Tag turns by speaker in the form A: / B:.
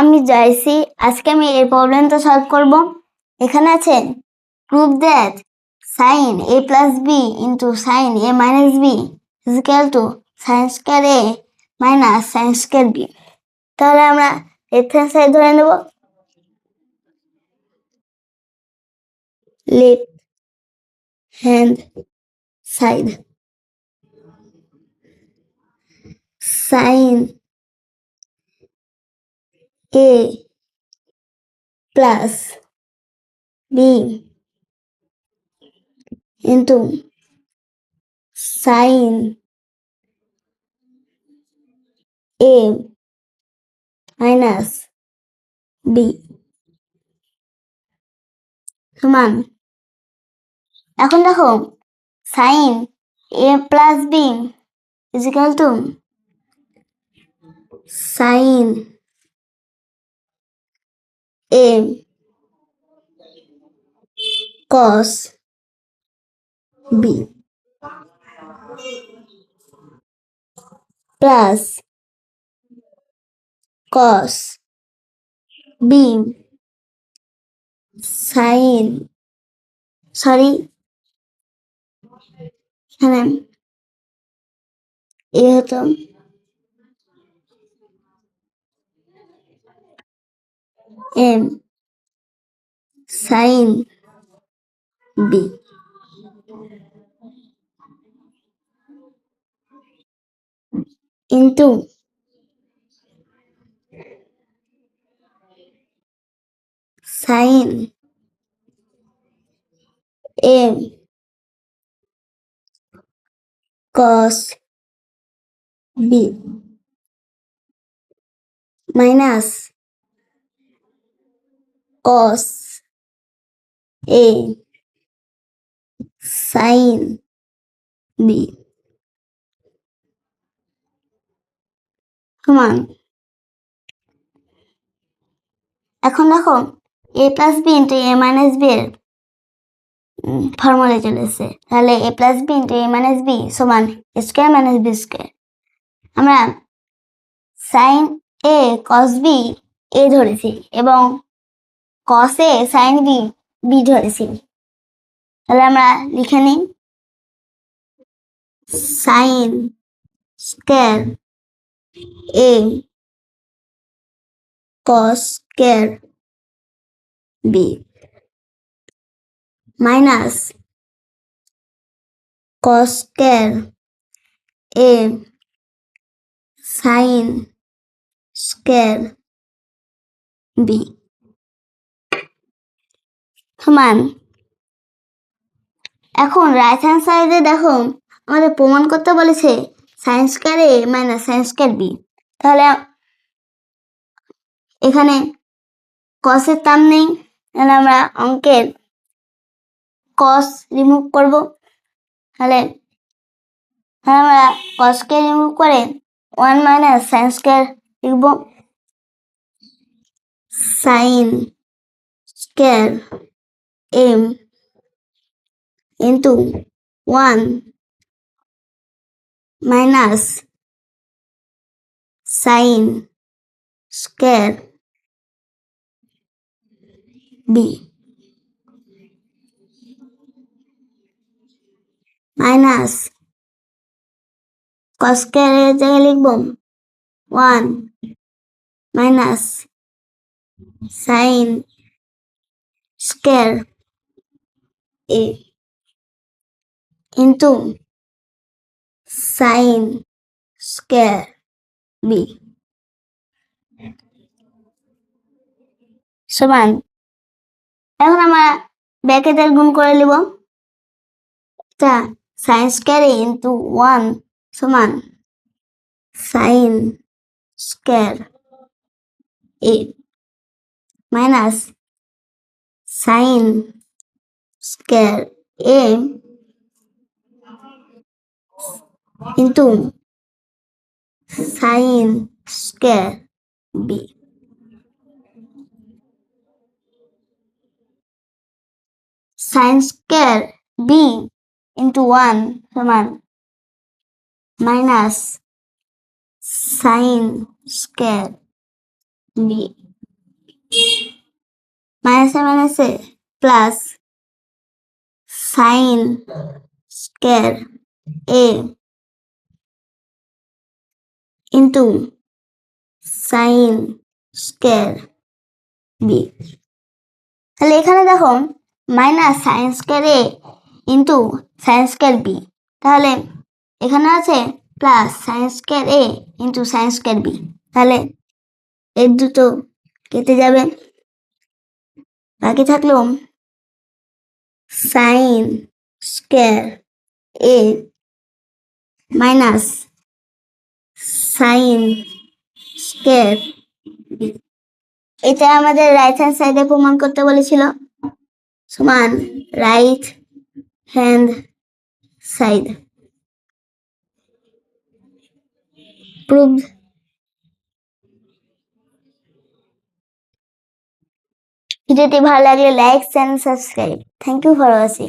A: আমি জয়সি আজকে আমি এই প্রবলেমটা সলভ করব। এখানে আছে prove that sine A plus B into sine A minus B is equal to sine square A minus sine square B তাহলে আমরা লেফট হ্যান্ড সাইড ধরে নেব। Left hand side sine a plus b into sin a minus b. সমান এখন দেখো sine A plus B is equal to sine a cos b plus cos b sin sorry এখানে এ হতো M sine B. Into sine M cos B. Minus cos A sin B. সমান এখন দেখো A plus B into A minus B এর formula চলে এসেছে তাহলে A plus B into A minus B সমান স্কোয়ার মাইনাস বি স্কোয়ার আমরা sine A cos B A ধরেছি এবং কস সাইন বি বি ধরেছি তাহলে আমরা লিখে নিই। Sine square A cos square B minus cos square A sine square B. সমান এখন রাইট হ্যান্ড সাইডে দেখো, আমাদের প্রমাণ করতে বলেছে sine square A minus sine square B তাহলে এখানে কসের তাম নেই, তাহলে আমরা অঙ্কের কস রিমুভ করব। তাহলে তাহলে আমরা কসকে রিমুভ করে ওয়ান মাইনাস সাইন স্কোয়ার লিখব। Sine square M into one minus sine square B minus cos স্কোয়ারের জায়গায় লিখব one minus sine square A into sine square B. সমান, এখন আমরা ব্যাকেটের গুণ করে নেব। এটা সাইন স্কোয়ার ইন্টু ওয়ান সমান sine square A minus sine square A into sine square B. Sine square B into one সমান মাইনাস সাইন স্কোয়ার বি। মাইনাসে মাইনাসে plus sine square A into sine square B তাহলে এখানে দেখো minus sine square A into sine square B তাহলে এখানে আছে plus sine square A into sine square B তাহলে এর দুটো কেটে যাবে। বাকি থাকল sine square A minus sine square এটা আমাদের রাইট হ্যান্ড সাইডে প্রমাণ করতে বলেছিল। সমান রাইট হ্যান্ড সাইড প্রুভ ভিডিওটি ভালো লাগলে like channel subscribe thank you for watching